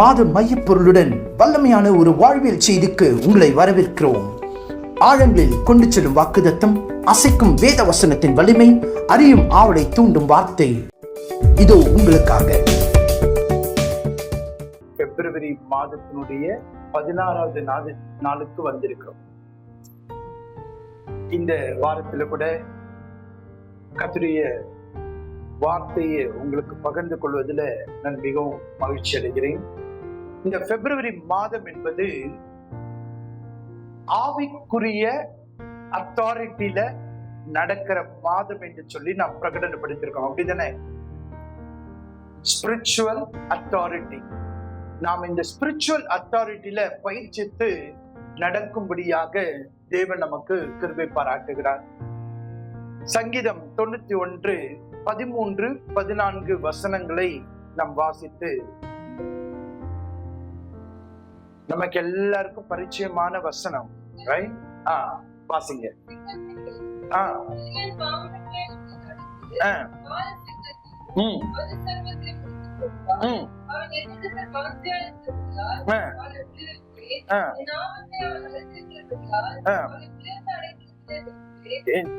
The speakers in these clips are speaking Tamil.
மாத மையப்பொருளுடன் வல்லமையான ஒரு வாழ்வியல் செய்திக்கு உங்களை வரவேற்கிறோம். ஆழங்களில் கொண்டு செல்லும் வாக்குதத்தம் அசைக்கும் வேத வசனத்தின் வலிமை அறியும் ஆவலை தூண்டும் வார்த்தை. இதோ உங்களுக்காக. பிப்ரவரி மாதத்தினுடைய பதினாறாவது நாள் நாளுக்கு வந்திருக்கிறோம். இந்த வாரத்துல கூட கத்துடைய வார்த்தையை உங்களுக்கு பகிர்ந்து கொள்வதில் நான் மிகவும் மகிழ்ச்சி அடைகிறேன். இந்த பிப்ரவரி மாதம் என்பது ஆவிக்குரிய அத்தாரிட்டியில நடக்கிற மாதம் என்று சொல்லி நாம் பிரகடனப்படுத்திருக்கோம் அப்படிதானே? ஸ்பிரிச்சுவல் அத்தாரிட்டி நாம் இந்த ஸ்பிரிச்சுவல் அத்தாரிட்டியில பயிற்சித்து நடக்கும்படியாக தேவன் நமக்கு கிருபை பாராட்டுகிறார். சங்கீதம் தொண்ணூத்தி ஒன்று பதிமூன்று பதினான்கு வசனங்களை நாம் வாசித்து நமக்கு எல்லாருக்கும் பரிச்சயமான வசனம். ரைட் ஆ வாசிங்க. ஆ. ஆ. ம். ம். ஆ.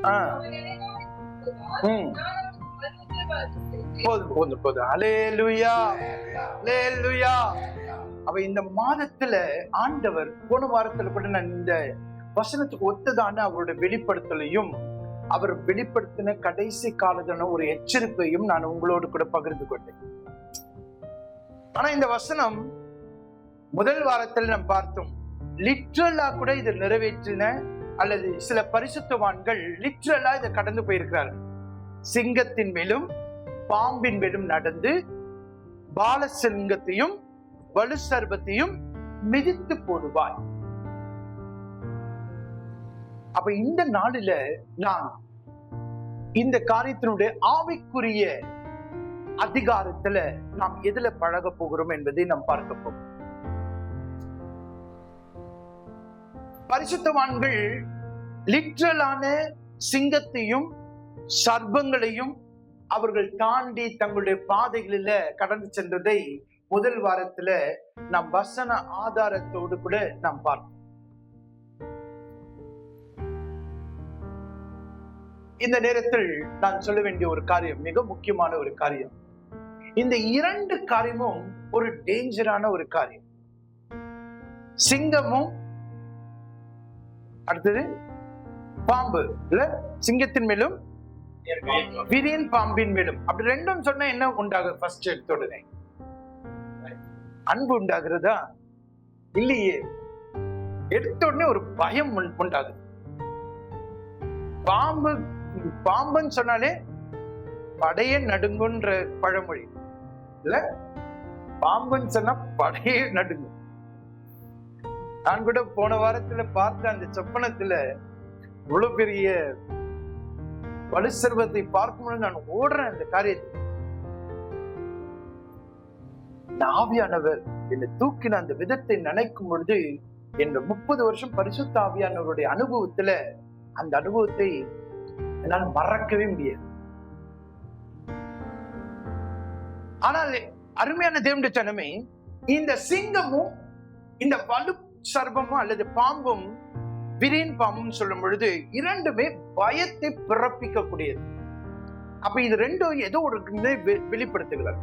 ஆ. போதும் போதும் போதும். அலேலுயா அலேலுயா அவ இந்த மாதத்துல ஆண்டவர் போன வாரத்துல கூட நான் இந்த வசனத்துக்கு ஒத்ததான அவருடைய வெளிப்படுத்தலையும் அவர் வெளிப்படுத்தின கடைசி காலதான ஒரு எச்சரிப்பையும் நான் உங்களோடு கூட பகிர்ந்து கொண்டேன். ஆனா இந்த வசனம் முதல் வாரத்தில் நாம் பார்த்தோம். லிட்ரலா கூட இதை நிறைவேற்றின அல்லது சில பரிசுத்தவான்கள் லிட்ரலா இதை கடந்து போயிருக்கிறார்கள். சிங்கத்தின் மேலும் பாம்பின் மேலும் நடந்து பாலசிங்கத்தையும் வலு சர்பத்தையும் மிதித்து போடுவாய். அப்ப இந்த நாளில நான் இந்த காரியத்தினுடைய ஆவிக்குரிய அதிகாரத்துல நாம் எதுல பழக போகிறோம் என்பதை நாம் பார்க்க போகிறோம். பரிசுத்தவான்கள் லிட்ரலான சிங்கத்தையும் சர்பங்களையும் அவர்கள் தாண்டி தங்களுடைய பாதைகளில கடந்து சென்றதை முதல் வாரத்துல நாம் வசன ஆதாரத்தோடு கூட நாம் பார்த்தோம் இந்த நேரத்தில் நான் சொல்ல வேண்டிய ஒரு காரியம் மிக முக்கியமான ஒரு காரியம். இந்த இரண்டு காரியமும் ஒரு டேஞ்சரான ஒரு காரியம். சிங்கமும் அடுத்தது பாம்பு. இல்ல சிங்கத்தின் மேலும் விரியன் பாம்பின் மேலும். அப்படி ரெண்டும் சொன்னா என்ன உண்டாகுது ஃபர்ஸ்ட் எடுத்த உடனே. அன்பு உண்டாகிறதா? இல்லையே. எடுத்த உடனே ஒரு பயம் உண்டாகுது. பாம்பு பாம்புன்னு சொன்னாலே படையே நடுங்குன்ற பழமொழி. இல்ல? பாம்புன்னு சொன்னா படையே நடுங்கும் நான் கூட போன வாரத்துல பார்த்த அந்த சொப்பனத்துல இவ்வளவு பெரிய வலு செல்வத்தை பார்க்கும்போது நான் ஓடுறேன் அந்த காரியத்தை இந்த ஆவியானவர் என்னை தூக்கின அந்த விதத்தை நினைக்கும் பொழுது என்ற முப்பது வருஷம் பரிசுத்த ஆவியானவருடைய அனுபவத்துல அந்த அனுபவத்தை என்னால் மறக்கவே முடியாது. ஆனால் அருமையான தேவனுடைய ஜனமே இந்த சிங்கமும் இந்த வலு சர்பமும் அல்லது பாம்பும் விரீன் பாம்பும் சொல்லும் பொழுது இரண்டுமே பயத்தை பிறப்பிக்க கூடியது அப்ப இது ரெண்டும் ஏதோ ஒரு இதை வெளிப்படுத்துகிறார்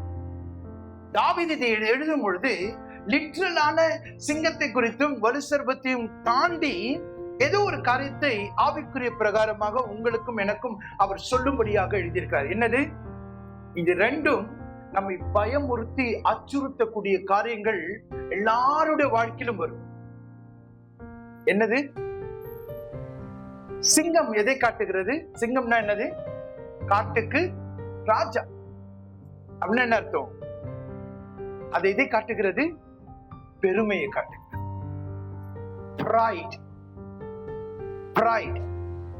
தாவித இதை எழுதும் பொழுது லிட்ரலான சிங்கத்தை குறித்தும் வலு சர்ப்பத்தையும் தாண்டி ஏதோ ஒரு காரியத்தை ஆவிக்குரிய பிரகாரமாக உங்களுக்கும் எனக்கும் அவர் சொல்லும்படியாக எழுதியிருக்கிறார். என்னது? இது ரெண்டும் நம்மை பயமுறுத்தி அச்சுறுத்தக்கூடிய காரியங்கள் எல்லாருடைய வாழ்க்கையிலும் வரும். என்னது? சிங்கம் எதை காட்டுகிறது? சிங்கம்னா என்னது? காட்டுக்கு ராஜா. அப்படின்னு என்ன அர்த்தம்? அது எதை காட்டுகிறது? பெருமையை காட்டுகிறது.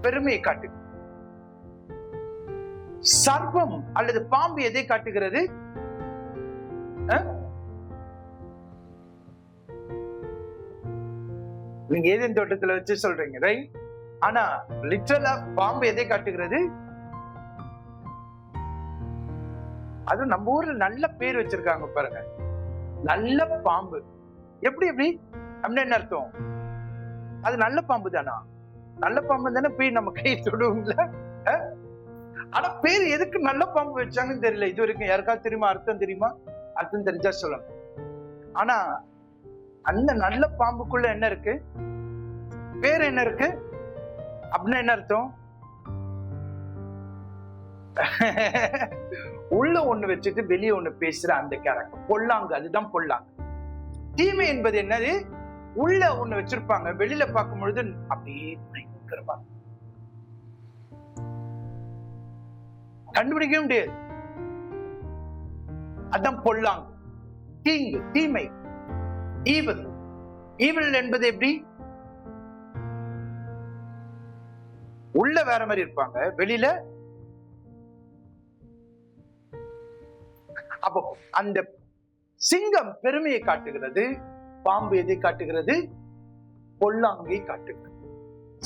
பெருமையை காட்டுகிறது. சர்வம் அல்லது பாம்பு எதை காட்டுகிறது? நீங்க ஏதேன் தோட்டத்துல வச்சு சொல்றீங்க? ரைட் ஆனா லிட்டரலா பாம்பு எதை காட்டுகிறது? அது நம்ம ஊர்ல நல்ல பேர் வச்சிருக்காங்க பாருங்க. நல்ல பாம்பு. எப்படி எப்படி? அப்படின்னு என்ன அர்த்தம்? அது நல்ல பாம்பு தானா நல்ல பாம்பு தானே போய் நம்ம கையை தொடுவோம்ல? ஆனா பேர் எதுக்கு நல்ல பாம்பு வச்சாங்கன்னு தெரியல. இது வரைக்கும் யாருக்காவது தெரியுமா? அர்த்தம் தெரியுமா? அர்த்தம் தெரிஞ்சா சொல்லணும். ஆனா அந்த நல்ல பாம்புக்குள்ள என்ன இருக்கு? பேர் என்ன இருக்கு? அப்படின்னா என்ன அர்த்தம்? உள்ள ஒண்ணு வச்சுட்டு வெளியே ஒண்ணு பேசுற அந்த கேரக்டர் பொல்லாங்கு அதுதான் பொல்லாங்கு. தீமை என்பது என்னது? உள்ள ஒண்ணு வச்சிருப்பாங்க வெளியில பார்க்கும் பொழுது அப்படியே பயங்கரமா கண்டுபிடிக்கவே முடியாது. அதான் பொல்லாங்கு. தீங்கு தீமை. ஈவல் ஈவல் என்பது எப்படி? உள்ள வேற மாதிரி இருப்பாங்க வெளியில அப்போ அந்த சிங்கம் பெருமையை காட்டுகிறது பாம்பு எதை காட்டுகிறது? பொல்லாங்கை காட்டுகிறது.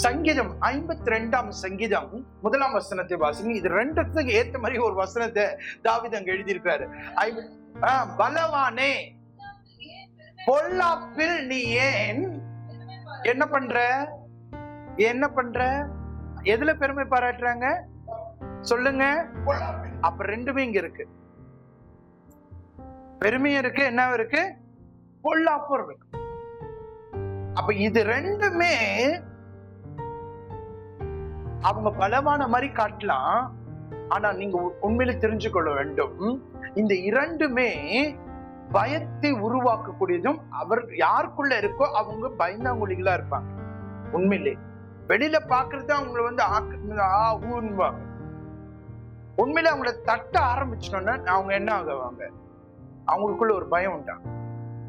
சங்கீதம் ஐம்பத்தி ரெண்டாம் சங்கீதம் முதலாம் வசனத்தை வாசிங்க. இது ரெண்டுத்துக்கு ஏத்த மாதிரி ஒரு வசனத்தை தாவித அங்க எழுதியிருக்காரு. பலவானே பொல்லாப்பில் நீ ஏன் என்ன பண்ற? என்ன பண்ற? எதுல பெருமை பாராட்டுறாங்க? சொல்லுங்க. அப்ப ரெண்டுமே இங்க இருக்கு. பெருமையும் இருக்கு என்ன இருக்கு? பொல்லாப்பும் இருக்கு. அப்ப இது ரெண்டுமே அவங்க பலமான மாதிரி காட்டலாம். ஆனா நீங்க உண்மையில தெரிஞ்சுக்கொள்ள வேண்டும். இந்த இரண்டுமே பயத்தை உருவாக்கக்கூடியதும் அவர் யாருக்குள்ள இருக்கோ அவங்க பயந்தாங்குழிகளா இருப்பாங்க. உண்மையிலே. வெளியில பாக்குறது அவங்கள வந்து ஆக்கு- உண்மையில அவங்கள தட்ட ஆரம்பிச்சோன்னா அவங்க என்ன ஆகுவாங்க? அவங்களுக்குள்ள ஒரு பயம் உண்டா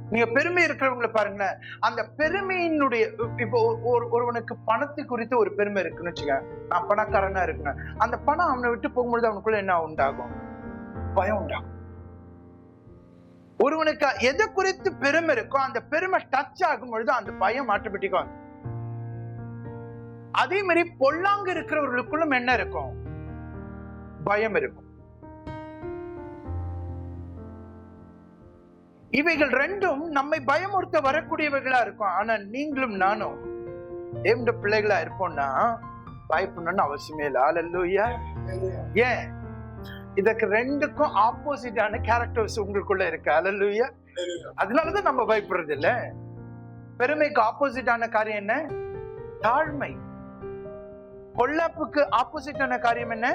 நீங்க பெருமை இருக்கிறவங்களை பாருங்களேன். அந்த பெருமையினுடைய இப்போ ஒரு- ஒருவனுக்கு பணத்தை குறித்து ஒரு பெருமை இருக்குன்னு வச்சுக்க நான் பணக்காரனா இருக்கேன் அந்த பணம் அவனை விட்டு போகும்பொழுது அவனுக்குள்ள என்ன உண்டாகும்? பயம் உண்டாகும். ஒருவனுக்கு எதை குறித்து பெருமை இருக்கோ அந்த பெருமை டச் ஆகும் பொழுது அந்த பயம் ஆட்டோமேட்டிக்கா அதே மாதிரி பொல்லாங்க இருக்கிறவர்களுக்குள்ளும் என்ன இருக்கும்? பயம் இருக்கும். இவைகள் ரெண்டும் நம்மை பயமுறுத்த வரக்கூடியவைகளா இருக்கும். ஆனா நீங்களும் நானும் தேவண்ட பிள்ளைகளா இருப்போம்னா பயப்படணும்னு அவசியமே இல்லை. அல்லூயா ஏன்? இதற்கு ரெண்டுக்கும் ஆப்போசிட்டான கேரக்டர்ஸ் உங்களுக்குள்ள இருக்கு. அல்லூயா அதனாலதான் நம்ம பயப்படுறது இல்ல பெருமைக்கு ஆப்போசிட்டான காரியம் என்ன? தாழ்மை. பொல்லாப்புக்கு ஆப்போசிட்டான காரியம் என்ன?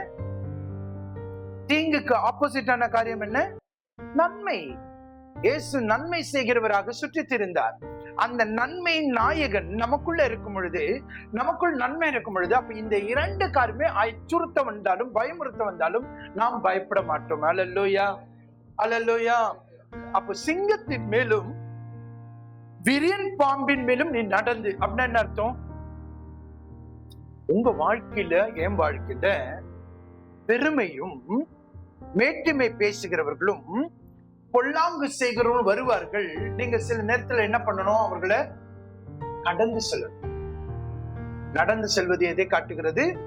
தீங்குக்கு ஆப்போசிட்டான காரியம் என்ன? நன்மை. இயேசு நன்மை செய்கிறவராக சுற்றித் திரிந்தார் அந்த நன்மையின் நாயகன் நமக்குள்ள இருக்கும் பொழுது நமக்குள் நன்மை இருக்கும் பொழுது அப்ப இந்த இரண்டு காருமே அச்சுறுத்த வந்தாலும் பயமுறுத்த வந்தாலும் நாம் பயப்பட மாட்டோம். அலல்லோயா அலல்லோயா அப்ப சிங்கத்தின் மேலும் விரியன் பாம்பின் மேலும் நீ நடந்து அப்படின்னா என்ன அர்த்தம்? உங்க வாழ்க்கையில என் வாழ்க்கையில பெருமையும் மேட்டுமை பேசுகிறவர்களும் பொல்லாங்கு செய்கிறவர்கள் வருவார்கள். நீங்க சில நேரத்துல என்ன பண்ணணும்? அவர்களை கடந்து செல்லணும். நடந்து செல்வது எதை காட்டுகிறது?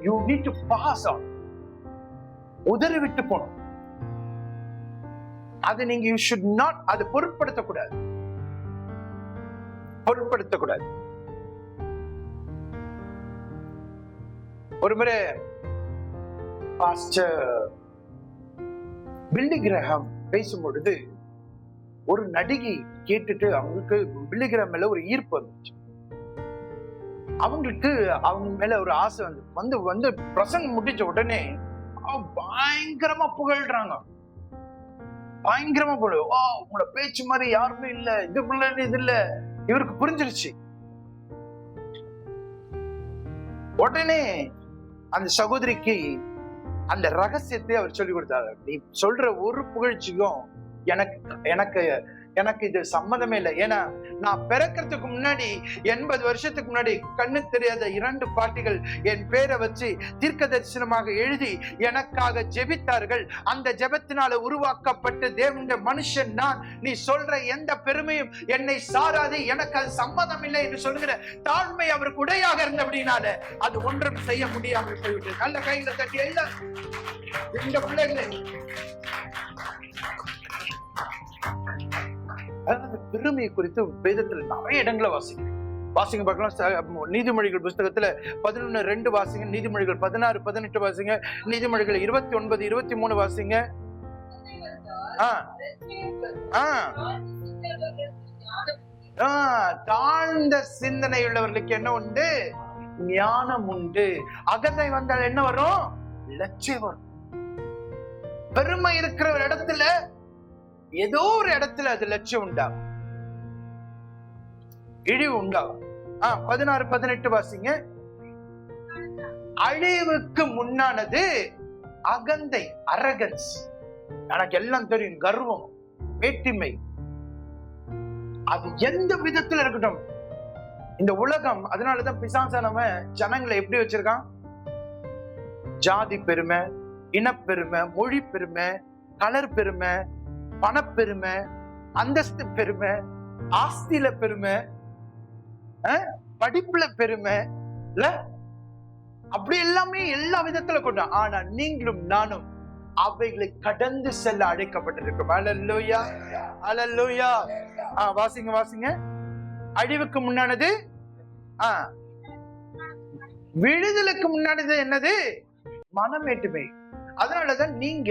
You need to pass on உதறி விட்டு போகணும். அது நீங்க யூ ஷுட் நாட் அது பொருட்படுத்தக்கூடாது. பொருட்படுத்தக்கூடாது. ஒரு முறை பாஸ்டர் பில்லி பேசும் பொழுது ஒரு நடிகை கேட்டுட்டு அவங்களுக்கு விழுகிற மேல ஒரு ஈர்ப்பு வந்துச்சு. அவங்களுக்கு அவங்க மேல ஒரு ஆசை வந்து வந்து வந்து பிரசங்கம் முடிச்ச உடனே அவ பயங்கரமா புகழ்றாங்க. பயங்கரமா புகழ் ஓ உங்களோட பேச்சு மாதிரி யாருமே இல்ல இது இல்ல இது இல்ல. இவருக்கு புரிஞ்சிருச்சு. உடனே அந்த சகோதரிக்கு அந்த ரகசியத்தை அவர் சொல்லி கொடுத்தாரு. நீ சொல்ற ஒரு புகழ்ச்சிக்கும் எனக்கு எனக்கு எனக்கு இது சம்மந்தமே இல்லை. ஏன்னா நான் பிறக்கிறதுக்கு முன்னாடி எண்பது வருஷத்துக்கு முன்னாடி கண்ணு தெரியாத இரண்டு பாட்டிகள் என் பேரை வச்சு தீர்க்க தரிசனமாக எழுதி எனக்காக ஜெபித்தார்கள். அந்த ஜெபத்தினால உருவாக்கப்பட்டு தேவனுடைய மனுஷன் நான். நீ சொல்ற எந்த பெருமையும் என்னை சாராது. எனக்கு அது சம்மதம் இல்லை என்று சொல்லுகிற தாழ்மை அவருக்கு உடையாக இருந்தபடினால அது ஒன்றும் செய்ய முடியாமல் போய்விட்டது. நல்ல கையில தட்டி எல்லாம் இந்த பிள்ளைகளே பெருமையை குறித்து வேதத்தில் நிறைய இடங்களை வாசிக்கிறேன். வாசிங்க பார்க்கலாம். நீதிமொழிகள் புஸ்தகத்துல பதினொன்னு ரெண்டு வாசிங்க நீதிமொழிகள் பதினாறு பதினெட்டு வாசிங்க நீதிமொழிகள் இருபத்தி ஒன்பது இருபத்தி மூணு வாசிங்க ஆ. ஆ தாழ்ந்த சிந்தனை உள்ளவர்களுக்கு என்ன உண்டு? ஞானம் உண்டு. அகந்தை வந்தால் என்ன வரும்? லட்சியம் வரும். பெருமை இருக்கிற ஒரு இடத்துல ஏதோ ஒரு இடத்துல அது லட்சியம் உண்டாகும். இழிவு உண்டாகும். ஆஹ் பதினாறு பதினெட்டு வாசிங்க. அழிவுக்கு முன்னானது அகந்தை அரகன்ஸ் எனக்கு எல்லாம் தெரியும் கர்வம் வேட்டிமை அது எந்த விதத்துல இருக்கட்டும். இந்த உலகம் அதனாலதான் பிசாசானவன் ஜனங்களை எப்படி வச்சிருக்கான்? ஜாதி பெருமை இனப்பெருமை மொழி பெருமை கலர் பெருமை பணப்பெருமை அந்தஸ்து பெருமை ஆஸ்தியில பெருமை படிப்புல பெருமை இல்ல? அப்படி எல்லாமே எல்லா விதத்துல கொண்டு ஆனா நீங்களும் நானும் அவைகளை கடந்து செல்ல அழைக்கப்பட்டிருக்கும் அலல்லூயா அலல்லூயா ஆ வாசிங்க வாசிங்க. அழிவுக்கு முன்னானது ஆ. விடுதலுக்கு முன்னானது என்னது? மனமேட்டுமை. அதனாலதான் நீங்க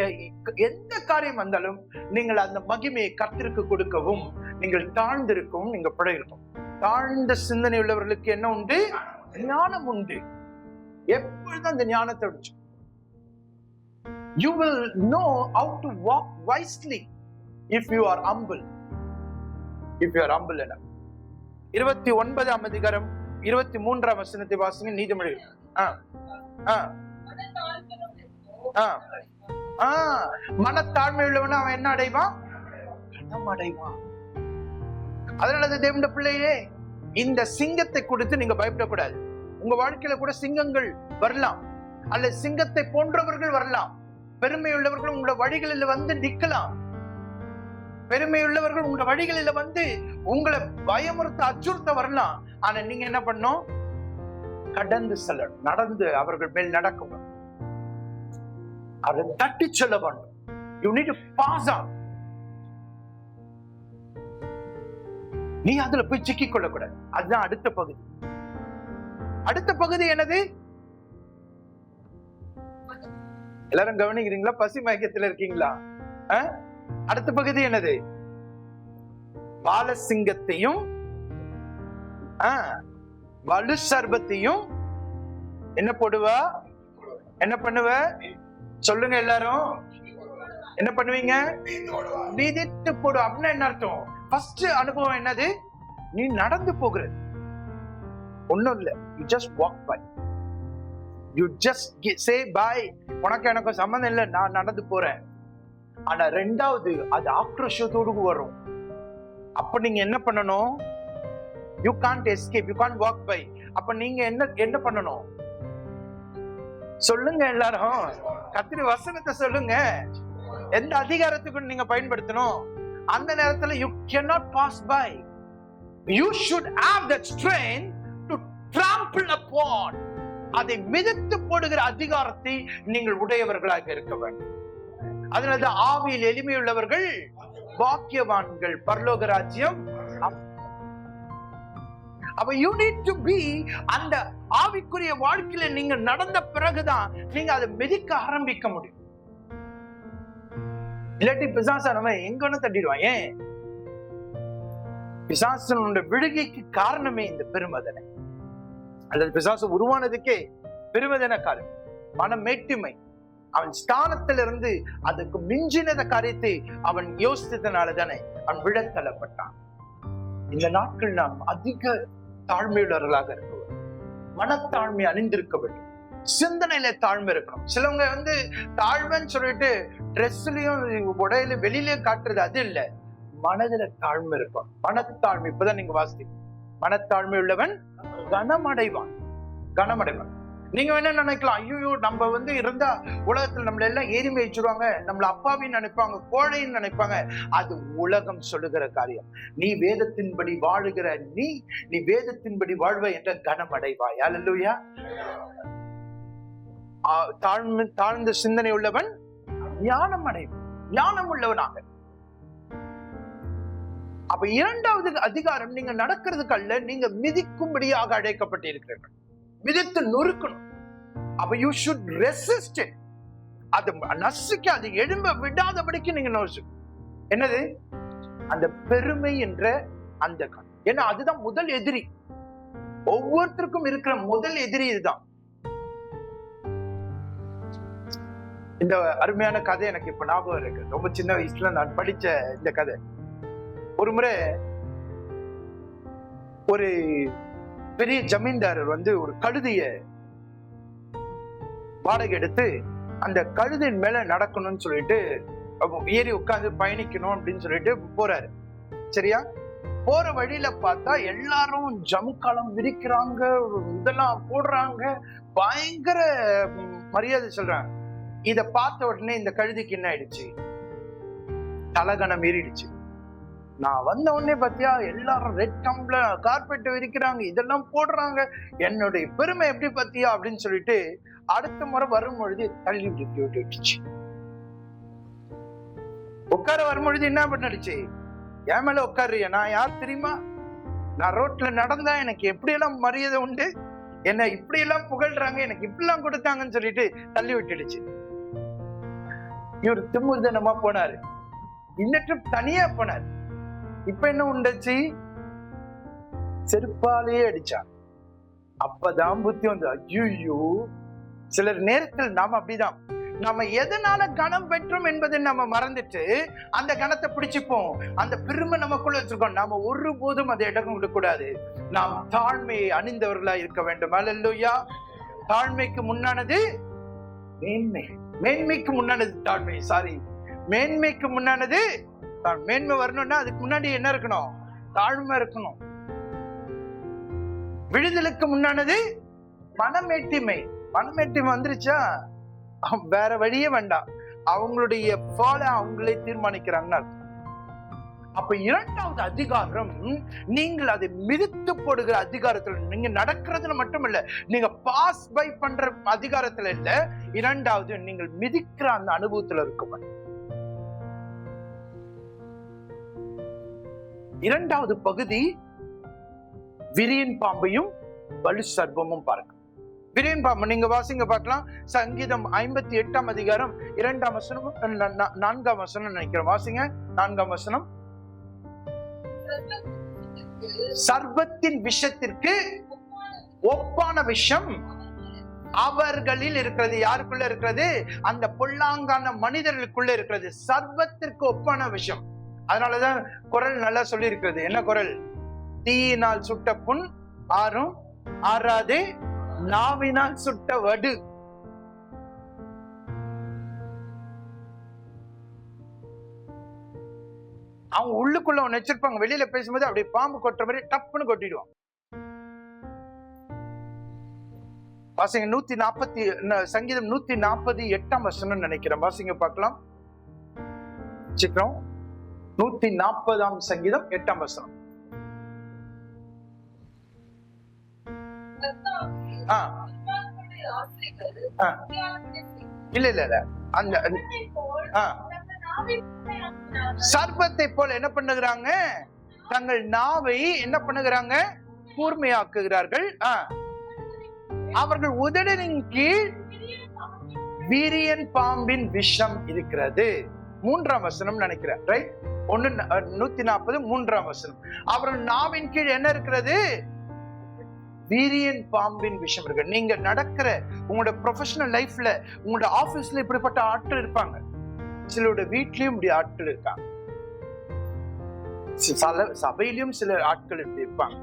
எந்த காரியம் வந்தாலும் நீங்கள் அந்த மகிமையை கத்திற்கு கொடுக்கவும் நீங்கள் தாழ்ந்திருக்கவும் நீங்க பழகிருக்கும் தாழ்ந்த சிந்தனை உள்ளவர்களுக்கு என்ன உண்டு? ஞானம் உண்டு. எப்பொழுதும் அந்த ஞானத்தை அடிச்சு you will know how to walk wisely if you are humble if you are humble என இருபத்தி ஒன்பதாம் அதிகாரம் இருபத்தி மூன்றாம் வசனத்தை வாசிங்க நீதிமொழி ஆ ஆ. மனத்தாழ்மை உள்ளவன் அவன் என்ன அடைவான்? கனம் அடைவான்? அதனால தேவண்ட பிள்ளையே இந்த சிங்கத்தை கொடுத்து நீங்க பயப்படக்கூடாது. உங்க வாழ்க்கையில கூட சிங்கங்கள் வரலாம். அல்ல சிங்கத்தை போன்றவர்கள் வரலாம். பெருமை உள்ளவர்கள் உங்களோட வழிகளில் வந்து நிக்கலாம் பெருமை உள்ளவர்கள் உங்க வழிகளில் வந்து உங்களை பயமுறுத்த அச்சுறுத்த வரலாம். ஆனா நீங்க என்ன பண்ணும் கடந்து செல்லணும். நடந்து அவர்கள் மேல் நடக்கணும் அதை தட்டி செல்ல வேண்டும். யூ நீட் பாஸ் ஆன் நீ அதுல போய் சிக்கிக் கொள்ளக்கூடாது. அதுதான் அடுத்த பகுதி. அடுத்த பகுதி என்னது? எல்லாரும் கவனிக்கிறீங்களா? பசி மயக்கத்துல இருக்கீங்களா? அடுத்த பகுதி என்னது? பாலசிங்கத்தையும் வலு சர்பத்தையும் என்ன போடுவா? என்ன பண்ணுவ? சொல்லுங்க எல்லாரும். என்ன பண்ணுவீங்க? மிதித்து போடு. அப்படின்னா என்ன அர்த்தம்? ஃபர்ஸ்ட் அனுபவம் என்னது? நீ நடந்து போகிறது. ஒன்றும் இல்ல. You just walk by you just say bye உனக்கு எனக்கும் சம்மந்தம் இல்லை. நான் நடந்து போறேன். ஆனா ரெண்டாவது அது ஆக்ரோஷத்தோடு வரும். அப்ப நீங்க என்ன பண்ணணும்? You can't escape you can't walk by அப்ப நீங்க என்ன என்ன பண்ணணும்? சொல்லுங்க எல்லாரும். கத்திரி வசனத்தை சொல்லுங்க. எந்த அதிகாரத்துக்கு நீங்க பயன்படுத்தணும்? அந்த நேரத்துல you cannot pass by you should have that strength to trample upon அதை மிதித்து போடுகிற அதிகாரத்தை நீங்கள் உடையவர்களாக இருக்க வேண்டும். அதனால ஆவியில் எளிமையுள்ளவர்கள் பாக்கியவான்கள் பரலோக ராஜ்யம். அப்- அப்ப யூ நீட் டு பி அந்த ஆவிக்குரிய வாழ்க்கையில நீங்க நடந்த பிறகுதான் நீங்க அதை மிதிக்க ஆரம்பிக்க முடியும். இல்லாட்டி பிசாசானவன் எங்கன்னு தட்டிடுவான் ஏன்? பிசாசனுடைய விடுகைக்கு காரணமே இந்த பெருமதனை. அல்லது பிசாசு உருவானதுக்கே பெருமதன காரணம். மன மேட்டுமை. அவன் ஸ்தானத்திலிருந்து அதுக்கு மிஞ்சினத காரியத்தை அவன் யோசித்ததுனால தானே அவன் விழத்தள்ளப்பட்டான். இந்த நாட்கள் நாம் அதிக தாழ்மையுள்ளவர்களாக இருக்கும் மனத்தாழ்மை அணிந்திருக்க வேண்டும். சிந்தனையில தாழ்மை இருக்கணும். சிலவங்க வந்து தாழ்மைன்னு சொல்லிட்டு ட்ரெஸ்லயும் உடையில வெளியிலயும் காட்டுறது அது இல்ல. மனதுல தாழ்மை இருக்கும் மனத்தாழ்மை இப்பதான் நீங்க வாசி மனத்தாழ்மை உள்ளவன் கனமடைவான். கனமடைவான். நீங்க என்ன நினைக்கலாம். ஐயோ நம்ம வந்து இருந்தா உலகத்துல நம்மள எல்லாம் ஏறி வச்சிருவாங்க. நம்மள அப்பாவின்னு நினைப்பாங்க கோழைன்னு நினைப்பாங்க. அது உலகம் சொல்லுகிற காரியம். நீ வேதத்தின்படி வாழுகிற நீ நீ வேதத்தின்படி வாழ்வை என்ற கனம் கனமடைவாய் அல்லையா தாழ்ந்து தாழ்ந்த சிந்தனை உள்ளவன் ஞானம் அடைவான். ஞானம் உள்ளவனாக. அப்ப இரண்டாவது அதிகாரம் நீங்க நடக்கிறதுக்கு அல்ல நீங்க மிதிக்கும்படியாக அழைக்கப்பட்டிருக்கிறீர்கள். மிதித்து நொறுக்கணும். அப்ப யூ ஷுட் ரெசிஸ்ட் அது நசுக்க அது எழும்ப விடாதபடிக்கு நீங்க நோசு என்னது? அந்த பெருமை என்ற அந்த கண் ஏன்னா அதுதான் முதல் எதிரி. ஒவ்வொருத்தருக்கும் இருக்கிற முதல் எதிரி இதுதான். இந்த அருமையான கதை எனக்கு இப்ப ஞாபகம் இருக்கு. ரொம்ப சின்ன வயசுல நான் படிச்ச இந்த கதை. ஒரு முறை ஒரு பெரிய ஜமீன்தாரர் வந்து ஒரு கழுதிய வாடகை எடுத்து அந்த கழுதின் மேல நடக்கணும்னு சொல்லிட்டு ஏறி உட்காந்து பயணிக்கணும் அப்படின்னு சொல்லிட்டு போறாரு. சரியா? போற வழியில பார்த்தா எல்லாரும் ஜமுக்காலம் விரிக்கிறாங்க இதெல்லாம் போடுறாங்க பயங்கர மரியாதை சொல்றாங்க. இத பார்த்த உடனே இந்த கழுதிக்கு என்ன ஆயிடுச்சு? தலகணம் மீறிடுச்சு நான் வந்த உடனே பார்த்தியா எல்லாரும் ரெட் கம்ப்ல கார்பெட் விரிக்கிறாங்க இதெல்லாம் போடுறாங்க. என்னுடைய பெருமை எப்படி பார்த்தியா அப்படின்னு சொல்லிட்டு அடுத்த முறை வரும் பொழுது தள்ளி விட்டு விட்டுச்சு உட்கார வரும்பொழுது என்ன பண்ணிடுச்சு? என் மேல உட்காருறிய? நான் யார் தெரியுமா? நான் ரோட்ல நடந்தா எனக்கு எப்படி எல்லாம் மரியாதை உண்டு? என்ன இப்படி எல்லாம் புகழ்றாங்க எனக்கு இப்படி எல்லாம் கொடுத்தாங்கன்னு சொல்லிட்டு தள்ளி விட்டுடுச்சு. இவர் திமுர்தனமா போனாரு. இன்னற்றும் தனியா போனார். இப்ப என்ன உண்டச்சு? செருப்பாலேயே அடிச்சான் அப்பதான் புத்தி வந்து ஐயோ சிலர் நேரத்தில் நாம் அப்படிதான். நம்ம எதனால கணம் பெற்றோம் என்பதை நம்ம மறந்துட்டு அந்த கணத்தை பிடிச்சிப்போம். அந்த பெருமை நமக்குள்ள வச்சிருக்கோம். நாம ஒருபோதும் அதை இடம் கொடுக்கூடாது நாம் தாழ்மையை அணிந்தவர்களா இருக்க வேண்டும். அல்லா தாழ்மைக்கு முன்னானது மேன்மை. மேன்மைக்கு முன்னானது தாழ்மை. சாரி மேன்மைக்கு முன்னானது தான். மேன்மை வரணும்னா அதுக்கு முன்னாடி என்ன இருக்கணும்? தாழ்மை இருக்கணும். விடுதலுக்கு முன்னானது மனமேட்டிமை மனமேட்டிமை வந்துருச்சா? அவன் வேற வழியே வேண்டாம். அவங்களுடைய போல அவங்களே தீர்மானிக்கிறாங்க அப்ப இரண்டாவது அதிகாரம் நீங்கள் அதை மிதித்து போடுகிற அதிகாரத்துல நீங்க நடக்கிறதுல மட்டும் இல்ல நீங்க பாஸ் பை பண்ற அதிகாரத்துல இல்ல இரண்டாவது நீங்கள் மிதிக்கிற அந்த அனுபவத்துல இருக்கும் இரண்டாவது பகுதி விரியன் பாம்பையும் பலு சர்ப்பமும் பார்க்க. விரியன் பாம்பு நீங்க வாசிங்க பார்க்கலாம். சங்கீதம் ஐம்பத்தி எட்டாம் அதிகாரம் இரண்டாம் வசனம் நான்காம் வசனம் நினைக்கிறேன் வாசிங்க நான்காம் வசனம். சர்வத்தின் விஷத்திற்கு ஒப்பான விஷம் அவர்களில் இருக்கிறது. யாருக்குள்ள இருக்கிறது? அந்த பொல்லாங்கான மனிதர்களுக்குள்ள இருக்கிறது. சர்வத்திற்கு ஒப்பான விஷம். அதனாலதான் குரல் நல்லா சொல்லி இருக்கிறது என்ன குரல்? தீயினால் சுட்ட புண் ஆறும் ஆறாதே நாவினால் சுட்ட வடு. அவங்க உள்ளுக்குள்ள ஒண்ணு வச்சிருப்பாங்க. வெளியில பேசும்போது அப்படியே பாம்பு கொட்டுற மாதிரி டப்புன்னு கொட்டிடுவான் வாசிங்க நூத்தி நாற்பத்தி சங்கீதம் நூத்தி நாற்பது எட்டாம் வருஷம்னு நினைக்கிறேன். வாசிங்க பார்க்கலாம். சீக்கிரம் நூத்தி நாற்பதாம் சங்கீதம் எட்டாம் வசனம். இல்ல இல்ல இல்ல. அந்த. சர்ப்பத்தை போல என்ன பண்ணுகிறாங்க? தங்கள் நாவை என்ன பண்ணுகிறாங்க? கூர்மையாக்குகிறார்கள். அவர்கள் உதடனின் கீழ் வீரியன் பாம்பின் விஷம் இருக்கிறது. மூன்றாம் வசனம் நினைக்கிறேன். ரைட் ஒண்ணு நூத்தி நாற்பது மூன்றாம் வசனம். அப்புறம் நாவின் கீழ் என்ன இருக்கிறது? வீரியன் பாம்பின் விஷம் இருக்கு நீங்க நடக்கிற உங்களோட ப்ரொஃபஷனல் லைஃப்ல உங்களோட ஆபீஸ்ல இப்படிப்பட்ட ஆட்கள் இருப்பாங்க. சிலரோட வீட்லயும் இப்படி ஆட்கள் இருக்காங்க. சில சபையிலும் சில ஆட்கள் இப்படி இருப்பாங்க.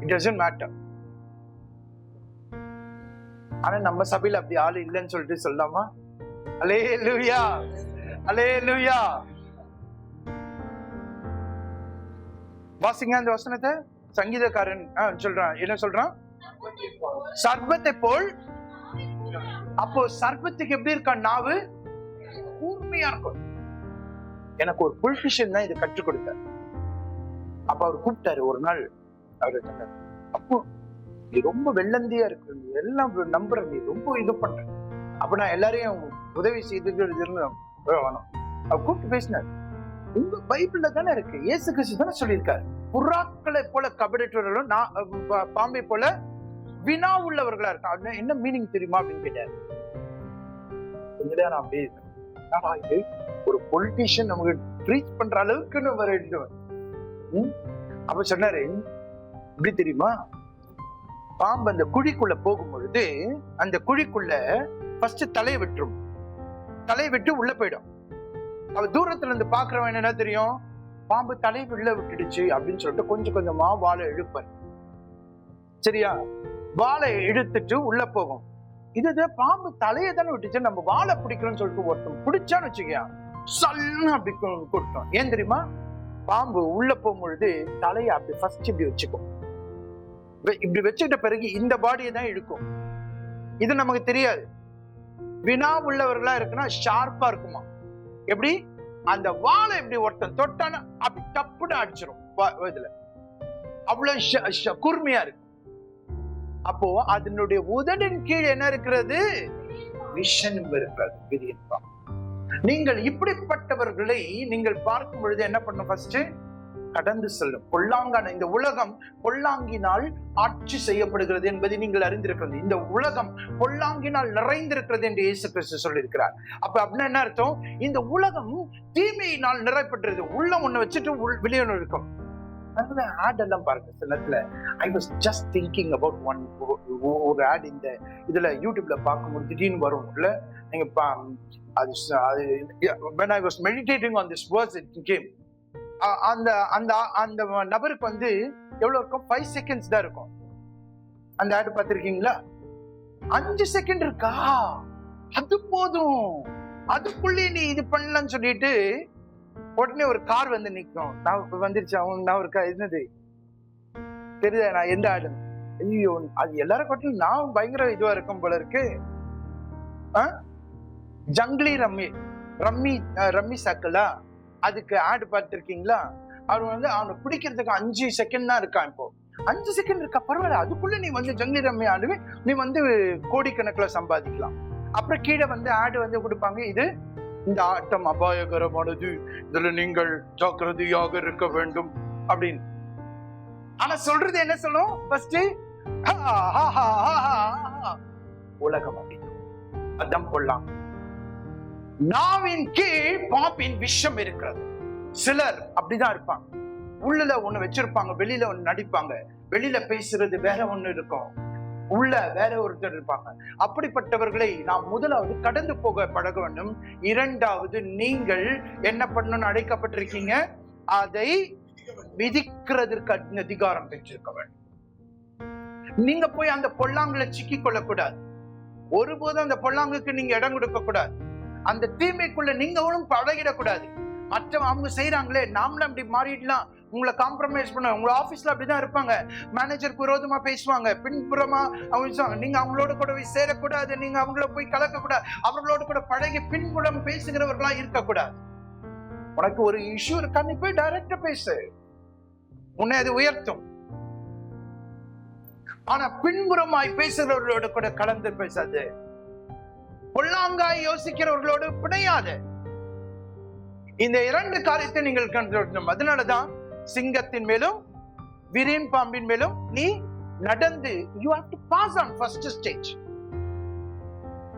இட் டசன்ட் மேட்டர் ஆனா நம்ம சபையில அப்படி ஆள் இல்லைன்னு சொல்லிட்டு சொல்லாமா அலே லூயா அலே லூயா வாசிங்க அந்த வசனத்தை? சங்கீதக்காரன் சொல்றான். என்ன சொல்றான்? சர்பத்தை போல். அப்போ சர்பத்துக்கு எப்படி இருக்கான் நாவு? கூர்மையா இருக்கும். எனக்கு ஒரு பொலிட்டிஷியன் தான் இதை கற்றுக் கொடுத்தார் அப்ப அவர் கூப்பிட்டாரு ஒரு நாள் அவரு சொன்னார் அப்போ நீ ரொம்ப வெள்ளந்தியா இருக்கு. நீ எல்லாம் நம்புற. நீ ரொம்ப இது பண்ற. அப்ப நான் எல்லாரையும் உதவி செய்து வேணும் அவர் கூப்பிட்டு பேசினார். உங்க பைபிள்ல தானே இருக்கு. இயேசு கிறிஸ்து தானே சொல்லியிருக்காரு. புறாக்களை போல கபடிட்டவர்களும் நான் பாம்பை போல வினா உள்ளவர்களா இருக்கா என்ன மீனிங் தெரியுமா அப்படின்னு கேட்டாரு. அப்படியே இருக்கேன். ஒரு பொலிட்டீஷியன் நமக்கு ட்ரீட் பண்ற அளவுக்கு நம்ம அப்ப சொன்னாரு எப்படி தெரியுமா? பாம்பு அந்த குழிக்குள்ள போகும் பொழுது அந்த குழிக்குள்ள ஃபர்ஸ்ட் தலையை விட்டுரும். தலையை விட்டு உள்ள போயிடும். அவ தூரத்துல இருந்து பாக்குறவன் என்ன தெரியும்? பாம்பு தலையை வெளில விட்டுடுச்சு அப்படின்னு சொல்லிட்டு கொஞ்சம் கொஞ்சமா வாழை இழுப்பார். சரியா? வாழை இழுத்துட்டு உள்ள போகும். இது பாம்பு தலையை தானே விட்டுச்சு நம்ம வாழை பிடிக்கணும்னு சொல்லிட்டு ஒருத்தன் பிடிச்சான்னு வச்சுக்கயா சல்லுன்னு அப்படி கொடுத்தோம் ஏன் தெரியுமா? பாம்பு உள்ள போகும்பொழுது தலையை அப்படி ஃபர்ஸ்ட் இப்படி வச்சுக்கும். இப்படி வச்சுக்கிட்ட பிறகு இந்த பாடியை தான் இழுக்கும். இது நமக்கு தெரியாது. வினா உள்ளவர்களா இருக்குன்னா ஷார்ப்பா இருக்குமா? எப்படி? அந்த வாழை எப்படி ஒருத்தன் தொட்டான? அப்படி டப்புன்னு அடிச்சிடும் இதுல. அவ்வளவு கூர்மையா இருக்கு. அப்போ அதனுடைய உதடின் கீழ் என்ன இருக்கிறது? விஷன் இருக்கிறது. விரியன்பா நீங்கள் இப்படிப்பட்டவர்களை நீங்கள் பார்க்கும் பொழுது என்ன பண்ணும் ஃபர்ஸ்ட் கடந்து செல்லும். பொல்லாங்கான இந்த உலகம் பொல்லாங்கினால் ஆட்சி செய்யப்படுகிறது என்பதை நீங்கள் அறிந்திருக்கிறது இந்த உலகம் பொல்லாங்கினால் நிறைந்திருக்கிறது என்று இயேசு கிறிஸ்து சொல்லியிருக்கிறார். அப்ப அப்படின்னா என்ன அர்த்தம்? இந்த உலகம் தீமையினால் நிறைப்பட்டுறது உள்ள ஒண்ணு வச்சுட்டு உள் வெளியே இருக்கும். அதனால ஆட் எல்லாம் பாருங்க சில நேரத்துல I was just thinking about one ஒரு ஆட் இந்த இதுல யூடியூப்ல பார்க்கும்போது திடீர்னு வரும். இல்ல? நீங்க அது அது when I was meditating on this verse it came. அந்த அந்த அந்த நபருக்கு வந்து எவ்வளவு இருக்கும்? ஃபைவ் செகண்ட்ஸ் தான் இருக்கும். அந்த ஆடு பார்த்திருக்கீங்களா? அஞ்சு செகண்ட் இருக்கா? அது போதும். அதுக்குள்ளே நீ இது பண்ணலன்னு சொல்லிட்டு உடனே ஒரு கார் வந்து நிக்கும் நான் வந்துருச்சு. அவன் நான் இருக்கா என்னது? தெரியுதா? நான் எந்த ஆடு ஐயோ அது எல்லாரும் கொட்டும் நான் பயங்கர இதுவா இருக்கும் போல இருக்கு. ஆ? ஜங்லி ரம்மி ரம்மி ரம்மி சாக்கலா அதுக்கு ஆடு பார்த்துருக்கீங்களா அவன் வந்து அவனை பிடிக்கிறதுக்கு அஞ்சு செகண்ட் தான் இருக்கான் இப்போ அஞ்சு செகண்ட் இருக்கா பரவாயில்ல அதுக்குள்ள நீ வந்து ஜங்கி ரம்மி ஆடுவே நீ வந்து கோடிக்கணக்கில் சம்பாதிக்கலாம் அப்புறம் கீழே வந்து ஆடு வந்து கொடுப்பாங்க இது இந்த ஆட்டம் அபாயகரமானது இதுல நீங்கள் ஜாக்கிரதையாக இருக்க வேண்டும் அப்படின்னு ஆனா சொல்றது என்ன சொல்லும் ஃபர்ஸ்ட் உலகம் அப்படின்னு அதான் கொள்ளலாம் நாவின் கீழ் பாம்பின் விஷம் இருக்கிறது. சிலர் அப்படிதான் இருப்பாங்க. உள்ளல ஒண்ணு வச்சிருப்பாங்க வெளியில ஒண்ணு நடிப்பாங்க. வெளியில பேசுறது வேற ஒண்ணு இருக்கும். உள்ள வேற ஒருத்தர் இருப்பாங்க. அப்படிப்பட்டவர்களை நாம் முதலாவது கடந்து போக பழக வேண்டும். இரண்டாவது நீங்கள் என்ன பண்ணணும்னு அழைக்கப்பட்டிருக்கீங்க? அதை விதிக்கிறதற்கு அதிகாரம் பெற்றிருக்க வேண்டும். நீங்க போய் அந்த பொல்லாங்குல சிக்கி கொள்ளக்கூடாது. ஒருபோதும் அந்த பொல்லாங்குக்கு நீங்க இடம் கொடுக்க கூடாது அந்த தீமைக்குள்ள நீங்க ஒன்றும் பழகிடக்கூடாது. மற்றவங்க அவங்க செய்யறாங்களே நாமளும் அப்படி மாறிடலாம். உங்களை காம்ப்ரமைஸ் பண்ண உங்க ஆபீஸ்ல அப்படிதான் இருப்பாங்க. மேனேஜருக்கு விரோதமா பேசுவாங்க பின்புறமா அவங்க சொல்லுவாங்க, நீங்க அவங்களோட கூட போய் சேரக்கூடாது நீங்க அவங்கள போய் கலக்க கூடாது அவர்களோட கூட பழகி பின்புறம் பேசுகிறவர்களா இருக்கக்கூடாது. உனக்கு ஒரு இஷ்யூ இருக்கா நீ போய் டைரக்டா பேசு. உன்னை அது உயர்த்தும். ஆனா பின்புறமாய் பேசுகிறவர்களோட கூட கலந்து பேசாது. பொல்லாங்காய் யோசிக்கிறவர்களோடு பிணையாது இந்த இரண்டு காரியத்தை நீங்கள் கண்டு அதனாலதான் சிங்கத்தின் மேலும் விரியன் பாம்பின் மேலும் நீ நடந்து you have to pass on first stage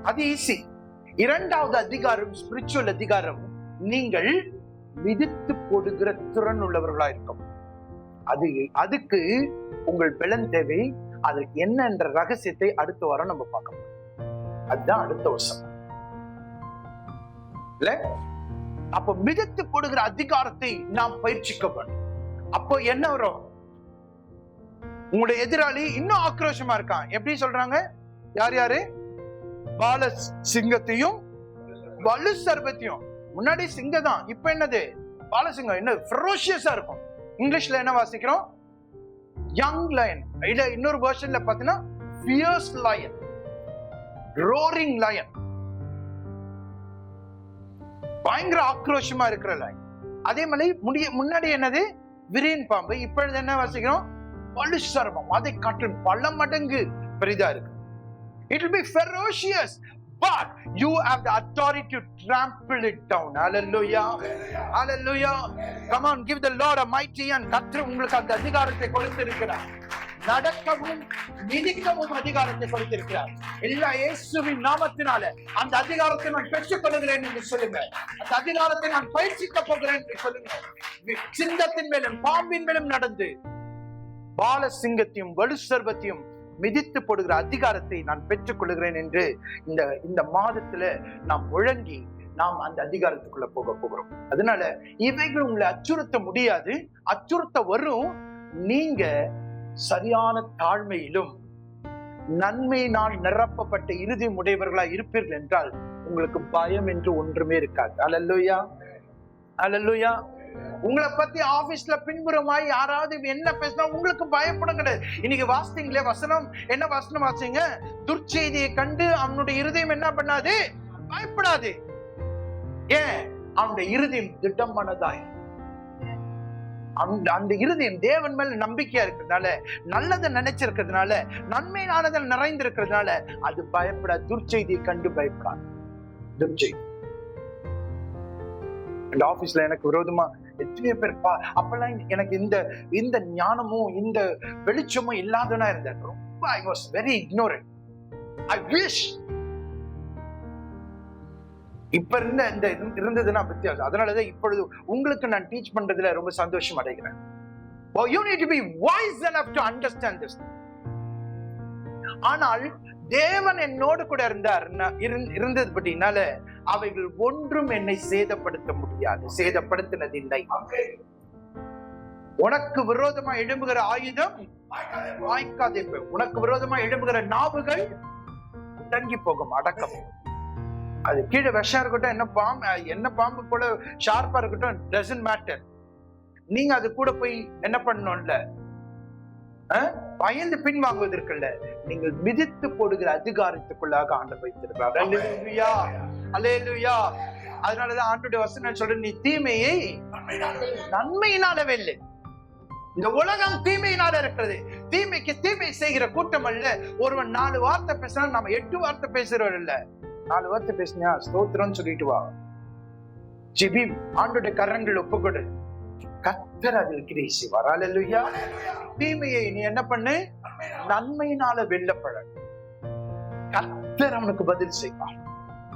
அது ஈஸி இரண்டாவது அதிகாரம் ஸ்பிரிச்சுவல் அதிகாரம். நீங்கள் மிதித்து போடுகிற திறன் உள்ளவர்களா இருக்கும். அது அதுக்கு உங்கள் பலன் தேவை. அது என்ன என்ற ரகசியத்தை அடுத்த வாரம் நம்ம பார்க்க அதுதான் அடுத்த வருஷம் அப்ப மிதித்து போடுகிற அதிகாரத்தை நாம் பயிற்சிக்க வேண்டும். அப்போ என்ன வரும்? உங்களுடைய எதிராளி இன்னும் ஆக்ரோஷமா இருக்கான். எப்படி சொல்றாங்க? யார் யாரு? பால சிங்கத்தையும் வலு சர்பத்தையும். முன்னாடி சிங்கம் தான் இப்ப என்னது? பாலசிங்கம் என்ன ஃபெரோஷியஸா இருக்கும். இங்கிலீஷ்ல என்ன வாசிக்கிறோம்? யங் லயன் இல்ல இன்னொரு வேர்ஷன்ல பாத்தீங்கன்னா ஃபியர்ஸ் லயன் ரோரிங் லயன் பயங்கர ஆக்ரோஷமா இருக்கிற லயன் அதே மாதிரி முடிய முன்னாடி என்னது? விரியன் பாம்பு. இப்பொழுது என்ன வசிக்கிறோம்? பழு சர்மம் அதை காட்டிலும் பல மடங்கு பெரிதா இருக்கு. It be ferocious ferocious but you have the authority to trample it down. Hallelujah. Hallelujah. Come on, give the Lord a mighty and கர்த்தர் உங்களுக்கு அந்த அதிகாரத்தை கொடுத்திருக்கிறார். நடக்கவும் மிதிக்கவும் அதிகாரத்தை கொடுத்திருக்கிறார். எல்லா இயேசுவின் நாமத்தினால அந்த அதிகாரத்தை நான் பெற்றுக் கொள்கிறேன் என்று சொல்லுங்க அந்த அதிகாரத்தை நான் பயிற்சிக்க போகிறேன் என்று சொல்லுங்க சிங்கத்தின் மேலும் பாம்பின் மேலும் நடந்து பால சிங்கத்தையும் வலு சர்வத்தையும் மிதித்து போடுகிற அதிகாரத்தை நான் பெற்றுக் கொள்கிறேன் என்று இந்த இந்த மாதத்துல நாம் முழங்கி நாம் அந்த அதிகாரத்துக்குள்ள போக போகிறோம். அதனால இவைகள் உங்களை அச்சுறுத்த முடியாது. அச்சுறுத்த வரும் நீங்க சரியான தாழ்மையிலும் நன்மையினால் நிரப்பப்பட்ட இறுதி உடையவர்களா இருப்பீர்கள் என்றால் உங்களுக்கு பயம் என்று ஒன்றுமே இருக்காது. அலல்லுயா அலல்லுயா உங்களை பத்தி ஆபீஸ்ல பின்புறமாய் யாராவது என்ன பேசினா உங்களுக்கு பயப்பட கிடையாது. இன்னைக்கு வாசித்தீங்களே வசனம்? என்ன வசனம் வாசிங்க? துர்ச்செய்தியை கண்டு அவனுடைய இருதயம் என்ன பண்ணாது? பயப்படாது. ஏன்? அவனுடைய இருதயம் திட்டமானதாய். அந்த அந்த இருதயம் தேவன் மேல நம்பிக்கையா இருக்கிறதுனால நல்லதை நினைச்சிருக்கிறதுனால நன்மையானதை நிறைந்திருக்கிறதுனால அது பயப்பட துர்ச்செய்தியை கண்டு பயப்படாது. துர்ச்செய்தி அந்த ஆபீஸ்ல எனக்கு விரோதமா எத்தனையோ பேர் பா அப்பெல்லாம் எனக்கு இந்த இந்த ஞானமும் இந்த வெளிச்சமும் இல்லாதவனா இருந்தேன் ரொம்ப I was very ignorant I wish இப்ப இருந்த இந்த இருந்ததுன்னா வித்தியாசம். அதனாலதான் இப்பொழுது உங்களுக்கு நான் டீச் பண்றதுல ரொம்ப சந்தோஷம் அடைகிறேன். Oh, you need to ஆனால் தேவன் என்னோடு கூட இருந்தார். இருந்தது பட்டினால அவைகள் ஒன்றும் என்னை சேதப்படுத்த முடியாது. சேதப்படுத்தினதில்லை. உனக்கு விரோதமா எழும்புகிற ஆயுதம் வாய்க்காதே உனக்கு விரோதமா எழும்புகிற நாவுகள் தங்கி போகும் அடக்கம். அது கீழே விஷம் இருக்கட்டும் என்ன பாம்பு என்ன பாம்பு போல ஷார்ப்பா இருக்கட்டும் டசன்ட் மேட்டர் நீங்க அது கூட போய் என்ன பண்ணணும்ல? பயந்து பின்வாங்குவதற்குல்ல நீங்கள் மிதித்து போடுகிற அதிகாரத்துக்குள்ளாக ஆண்டு வைத்திருக்கிறார் அதனாலதான் ஆண்டுடைய வசனம் சொல்ற நீ தீமையை நன்மையினால வெல்லு இந்த உலகம் தீமையினால இருக்கிறது. தீமைக்கு தீமை செய்கிற கூட்டம் அல்ல. ஒருவன் நாலு வார்த்தை பேசினா நம்ம எட்டு வார்த்தை பேசுறவர் இல்ல. நாலு வார்த்தை பேசினியா? ஸ்தோத்திரம்னு சொல்லிட்டு வா. ஜிபி ஆண்டுடைய கரங்கள் ஒப்புக்கொடு. கத்தர் அதில் கிரேசி செய்வார் அல்லேலூயா தீமையை நீ என்ன பண்ணு? நன்மையினால வெல்லப்பட கத்தர் அவனுக்கு பதில் செய்வார்.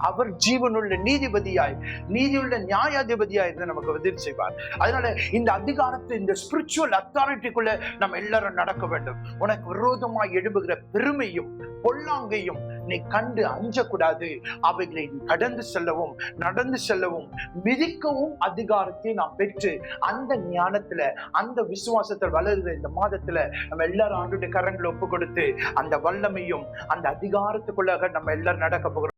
அவர் ஜீவனுள்ள நீதிபதியாய் நீதியுள்ள நியாயாதிபதியாய் இருந்து நமக்கு பதில் செய்வார். அதனால இந்த அதிகாரத்தை இந்த ஸ்பிரிச்சுவல் அத்தாரிட்டிக்குள்ள நம்ம எல்லாரும் நடக்க வேண்டும். உனக்கு விரோதமாய் எழுபுகிற பெருமையும் பொல்லாங்கையும் நீ கண்டு அஞ்சக்கூடாது. அவைகளை நீ கடந்து செல்லவும் நடந்து செல்லவும் மிதிக்கவும் அதிகாரத்தை நாம் பெற்று அந்த ஞானத்துல அந்த விசுவாசத்தில் வளருகிற இந்த மாதத்துல நம்ம எல்லாரும் ஆண்டுடைய கரங்களை ஒப்பு கொடுத்து அந்த வல்லமையும் அந்த அதிகாரத்துக்குள்ளாக நம்ம எல்லாரும் நடக்க போகிறோம்.